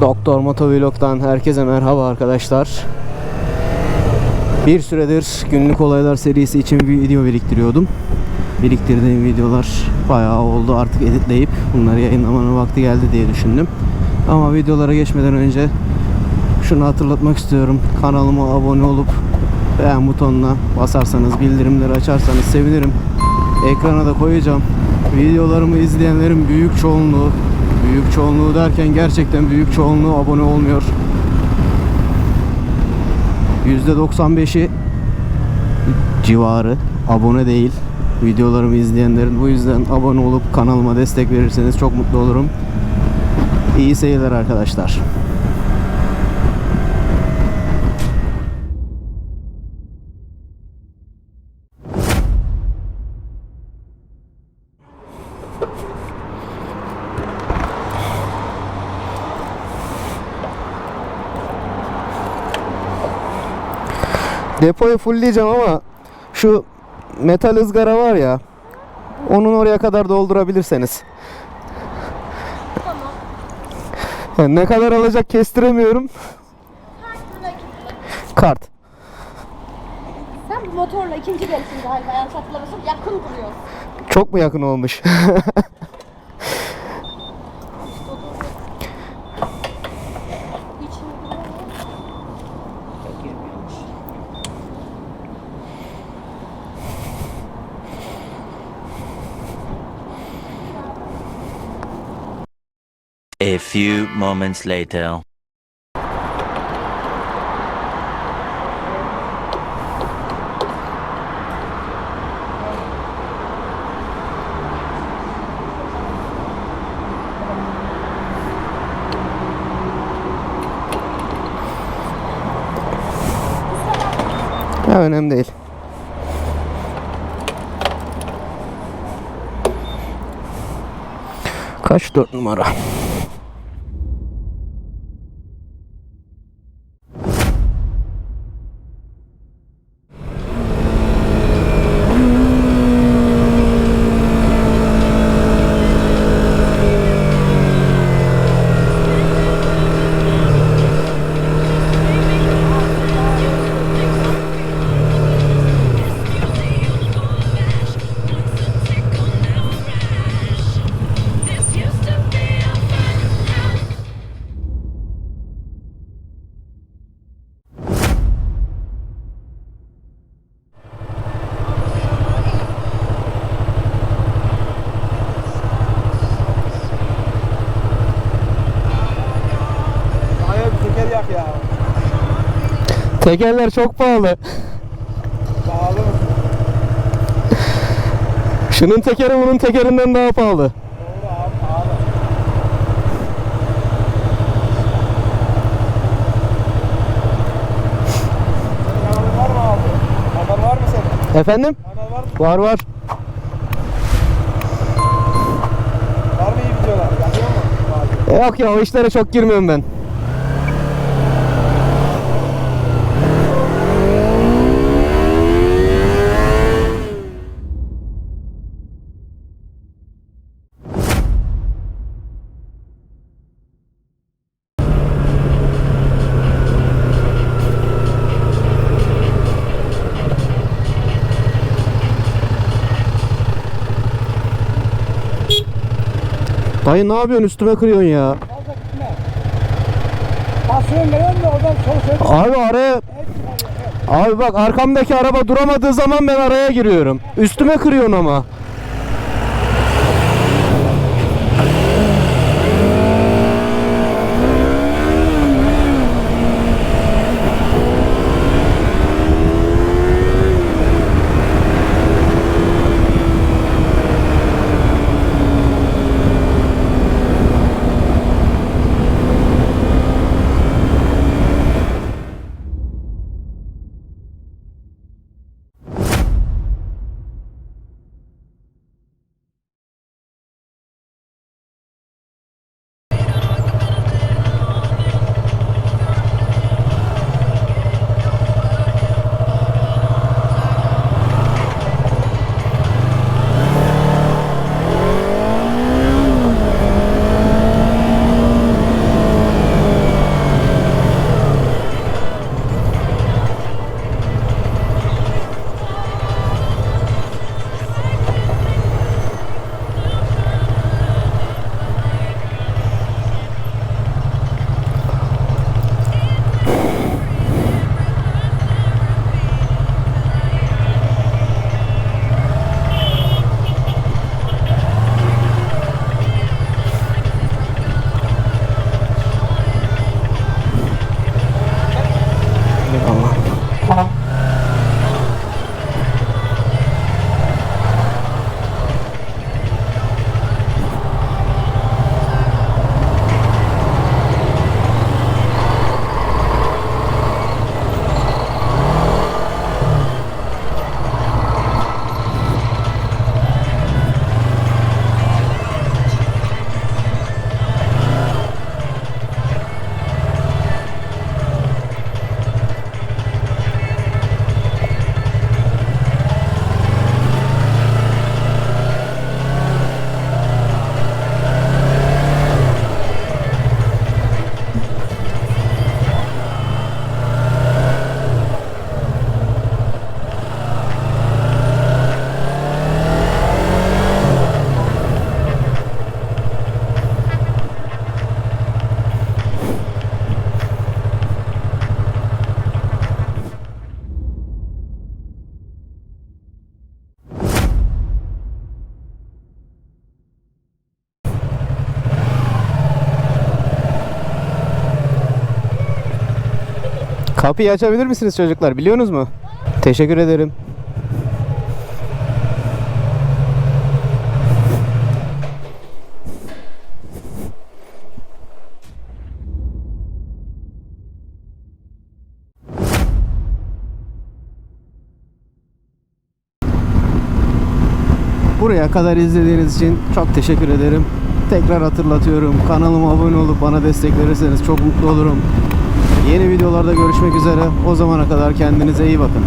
Doktor Motovlog'dan herkese merhaba arkadaşlar. Bir süredir günlük olaylar serisi için bir video biriktiriyordum. Biriktirdiğim videolar bayağı oldu artık editleyip bunları yayınlamanın vakti geldi diye düşündüm. Ama videolara geçmeden önce şunu hatırlatmak istiyorum. Kanalıma abone olup beğen butonuna basarsanız, bildirimleri açarsanız sevinirim. Ekrana da koyacağım. Videolarımı izleyenlerin büyük çoğunluğu, büyük çoğunluğu derken gerçekten büyük çoğunluğu abone olmuyor. %95'i civarı abone değil. Videolarımı izleyenlerin bu yüzden abone olup kanalıma destek verirseniz çok mutlu olurum. İyi seyirler arkadaşlar. Depoyu fullleyeceğim ama şu metal ızgara var ya onun oraya kadar doldurabilirseniz. Tamam. Yani ne kadar alacak kestiremiyorum. Kart. Sen bu motorla ikinci gelişin galiba yanlış hatırlamıyorsam yakın duruyor. Çok mu yakın olmuş? A few moments later. ya önemli değil. Kaç dört numara? Ya. Tekerler çok pahalı. Pahalı mı? Şunun tekeri bunun tekerinden daha pahalı. Doğru abi pahalı. Kanalın var mı abi? Kanal var mı senin? Efendim? Kanal var mı? Var var. Var mı iyi videolar? Yapıyor mu? Yok ya o işlere çok girmiyorum ben. Dayı ne yapıyorsun üstüme kırıyorsun ya. Basıyorsun geliyorsun da oradan sen. Abi araya Abi bak arkamdaki araba duramadığı zaman ben araya giriyorum. Üstüme kırıyorsun ama. Kapıyı açabilir misiniz çocuklar? Biliyorsunuz mu? Teşekkür ederim. Buraya kadar izlediğiniz için çok teşekkür ederim. Tekrar hatırlatıyorum. Kanalıma abone olup bana destek verirseniz çok mutlu olurum. Yeni videolarda görüşmek üzere. O zamana kadar kendinize iyi bakın.